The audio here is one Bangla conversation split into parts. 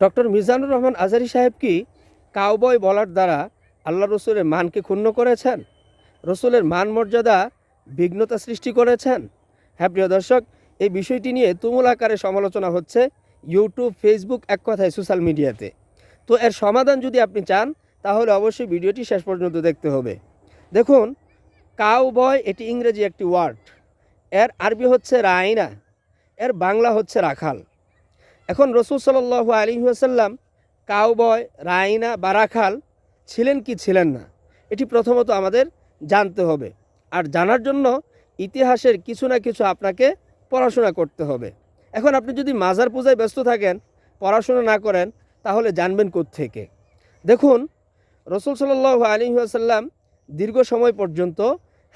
ডক্টর মিজানুর রহমান আজারি সাহেব কি কাউবয় বলার দ্বারা আল্লাহ রসুলের মানকে ক্ষুণ্ণ করেছেন? রসুলের মান মর্যাদা, বিঘ্নতা সৃষ্টি করেছেন? হ্যাঁ প্রিয় দর্শক, এই বিষয়টি নিয়ে তুমুল আকারে সমালোচনা হচ্ছে ইউটিউব, ফেসবুক, এক কথায় সোশ্যাল মিডিয়াতে। তো এর সমাধান যদি আপনি চান, তাহলে অবশ্যই ভিডিওটি শেষ পর্যন্ত দেখতে হবে। দেখুন কাউ বয় এটি ইংরেজি একটি ওয়ার্ড এর আরবি হচ্ছে রায়না এর বাংলা হচ্ছে রাখাল। এখন রসুল সাল্লাহ আলী আসাল্লাম কাউবয় রায়না বা রাখাল ছিলেন কি ছিলেন না? এটি প্রথমত আমাদের জানতে হবে। আর জানার জন্য ইতিহাসের কিছু না কিছু আপনাকে পড়াশোনা করতে হবে। এখন আপনি যদি মাজার পূজায় ব্যস্ত থাকেন, পড়াশোনা না করেন, তাহলে জানবেন থেকে দেখুন, রসুল সাল্লাহ আলী আসাল্লাম দীর্ঘ সময় পর্যন্ত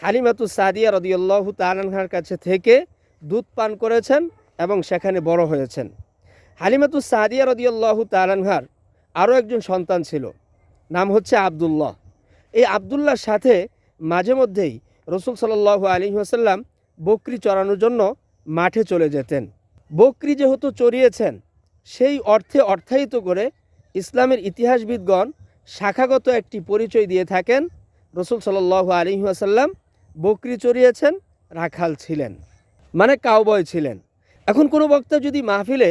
হালিমাতু সাদিয়া রদিয়াল্লাহু তালানহার কাছে থেকে দুধ পান করেছেন এবং সেখানে বড় হয়েছেন। হালিমাতু সাদিয়া রদিয়াল্লাহু তালানহার আরও একজন সন্তান ছিল, নাম হচ্ছে আবদুল্লাহ। এই আবদুল্লাহর সাথে মাঝে মধ্যেই রসুল সাল্লাহ আলী আসাল্লাম বকরি চড়ানোর জন্য মাঠে চলে যেতেন। বকরি যেহেতু চড়িয়েছেন, সেই অর্থে অর্থায়িত করে ইসলামের ইতিহাসবিদগণ শাখাগত একটি পরিচয় দিয়ে থাকেন, রসুল সাল্লাহ আলী আসাল্লাম বকরি চড়িয়েছেন, রাখাল ছিলেন মানে কাউবয় ছিলেন। এখন কোনো বক্তা যদি মাহফিলে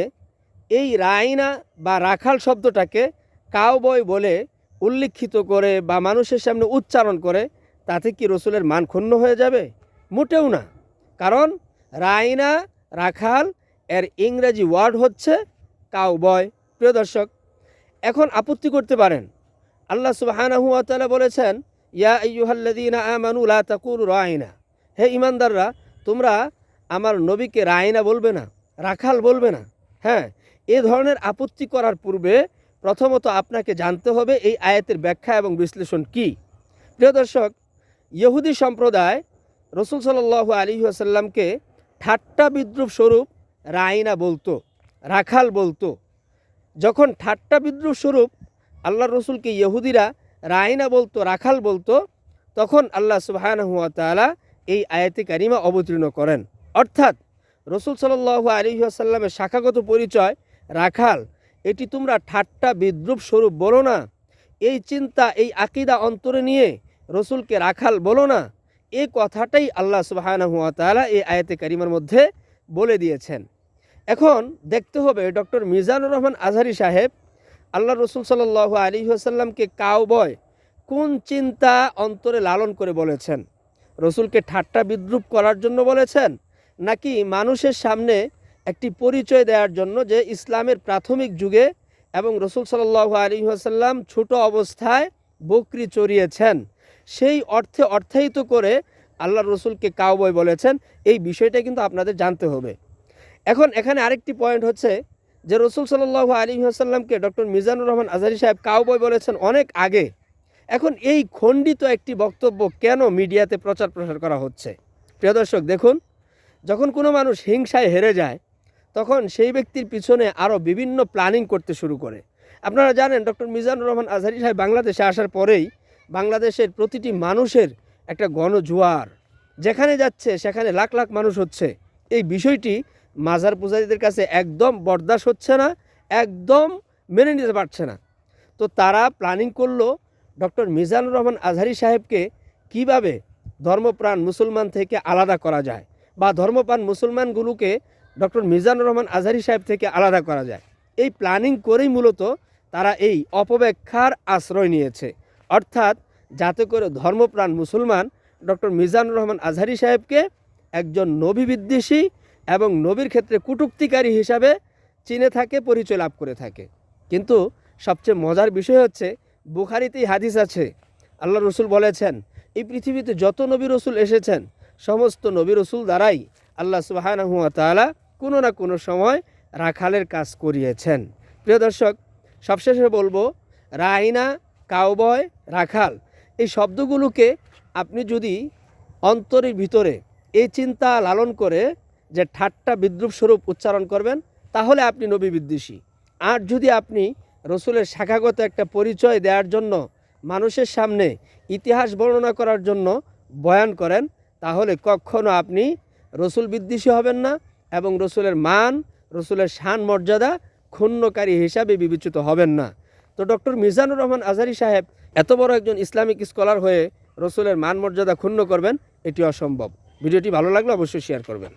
এই রায়না বা রাখাল শব্দটাকে কাউবয় বলে উল্লিখিত করে বা মানুষের সামনে উচ্চারণ করে, তাতে কি রসুলের মান ক্ষুণ্ণ হয়ে যাবে? মোটেও না। কারণ রায়না রাখাল এর ইংরেজি ওয়ার্ড হচ্ছে কাউবয়। প্রিয় দর্শক, এখন আপত্তি করতে পারেন। আল্লাহ সুবাহানাহু বলেছেন, ইয়া আইয়ুহাল্লাযীনা আমানু লা তাকুলু রায়না হে ইমানদাররা তোমরা আমার নবীকে রায়না বলবে না, রাখাল বলবে না। হ্যাঁ এ ধরনের আপত্তি করার পূর্বে প্রথমত আপনাকে জানতে হবে এই আয়াতের ব্যাখ্যা এবং বিশ্লেষণ কি। প্রিয় দর্শক, ইহুদি সম্প্রদায় রসুল সাল্লাহ আলী আসাল্লামকে ঠাট্টা বিদ্রুপ স্বরূপ রায়না বলতো, রাখাল বলতো। যখন ঠাট্টা বিদ্রুপ স্বরূপ আল্লাহ রসুলকে ইহুদিরা রায়না বলতো, রাখাল বলতো, তখন আল্লাহ সুবাহান হুয়া তালা এই আয়াতে কারিমা অবতীর্ণ করেন। অর্থাৎ রসুল সাল্লাহ আলী আসাল্লামের শাখাগত পরিচয় রাখাল, এটি তোমরা ঠাট্টা বিদ্রুপ স্বরূপ বলো না। এই চিন্তা, এই আকিদা অন্তরে নিয়ে রসুলকে রাখাল বলো না। এই কথাটাই আল্লাহ সুবাহান হুয়া তালা এই আয়াতে কারিমার মধ্যে বলে দিয়েছেন। এখন দেখতে হবে ডক্টর মিজানুর রহমান আজহারি সাহেব আল্লাহ রসুল সাল্লাহ আলী আসাল্লামকে কাউ বয় কোন চিন্তা অন্তরে লালন করে বলেছেন? রসুলকে ঠাট্টা বিদ্রুপ করার জন্য বলেছেন, নাকি মানুষের সামনে একটি পরিচয় দেওয়ার জন্য যে ইসলামের প্রাথমিক যুগে এবং রসুল সাল্লাহ আলী আসাল্লাম ছোট অবস্থায় বকরি চড়িয়েছেন। সেই অর্থে অর্থায়িত করে আল্লাহ রসুলকে কাউবয় বলেছেন। এই বিষয়টা কিন্তু আপনাদের জানতে হবে। এখন এখানে আরেকটি পয়েন্ট হচ্ছে যে রসুল সাল্লাহ আলী আসাল্লামকে ডক্টর মিজানুর রহমান আজহারি সাহেব কাউবয় বলেছেন অনেক আগে। এখন এই খণ্ডিত একটি বক্তব্য কেন মিডিয়াতে প্রচার প্রসার করা হচ্ছে? প্রিয় দর্শক, দেখুন, যখন কোনো মানুষ হিংসায় হেরে যায় তখন সেই ব্যক্তির পিছনে আরও বিভিন্ন প্ল্যানিং করতে শুরু করে। আপনারা জানেন ডক্টর মিজানুর রহমান আজহারি সাহেব বাংলাদেশে আসার পরেই বাংলাদেশের প্রতিটি মানুষের একটা গণজোয়ার। যেখানে যাচ্ছে, সেখানে লাখ লাখ মানুষ হচ্ছে। এই বিষয়টি মাজার পূজারীদের কাছে একদম বরদাস্ত হচ্ছে না, একদম মেনে নিতে পারছে না। তো তারা প্ল্যানিং করল ডক্টর মিজানুর রহমান আজহারি সাহেবকে কীভাবে ধর্মপ্রাণ মুসলমান থেকে আলাদা করা যায় বা ধর্মপ্রাণ মুসলমানগুলোকে ডক্টর মিজানুর রহমান আজহারি সাহেব থেকে আলাদা করা যায়। এই প্ল্যানিং করেই মূলত তারা এই অপব্যাখ্যার আশ্রয় নিয়েছে। অর্থাৎ যাতে করে ধর্মপ্রাণ মুসলমান ডক্টর মিজানুর রহমান আজহারি সাহেবকে একজন নবী বিদ্বেষী এবং নবীর ক্ষেত্রে কুটুক্তিকারী হিসাবে চিনে থাকে, পরিচয় লাভ করে থাকে। কিন্তু সবচেয়ে মজার বিষয় হচ্ছে, বুখারিতেই হাদিস আছে। আল্লাহ রসুল বলেছেন, এই পৃথিবীতে যত নবী রসুল এসেছেন, সমস্ত নবী রসুল দ্বারাই আল্লাহ সুবাহানা হুয়া তালা কোনো না কোনো সময় রাখালের কাজ করিয়েছেন। প্রিয় দর্শক, সবশেষে বলব, রাইনা, কাউবয়, রাখাল, এই শব্দগুলোকে আপনি যদি অন্তরের ভিতরে এই চিন্তা লালন করে যে ঠাট্টা বিদ্রুপ স্বরূপ উচ্চারণ করবেন, তাহলে আপনি নবী বিদ্বেষী। আর যদি আপনি রসুলের শাখাগত একটা পরিচয় দেওয়ার জন্য, মানুষের সামনে ইতিহাস বর্ণনা করার জন্য বয়ান করেন, তাহলে কখনো আপনি রসুল বিদ্বেষী হবেন না এবং রসুলের মান, রসুলের শান, মর্যাদা ক্ষুণ্ণকারী হিসাবে বিবেচিত হবেন না। তো ডক্টর মিজানুর রহমান আজারি সাহেব এত বড় একজন ইসলামিক স্কলার হয়ে রসুলের মান, মর্যাদা ক্ষুণ্ণ করবেন, এটি অসম্ভব। ভিডিওটি ভালো লাগলে অবশ্যই শেয়ার করবেন।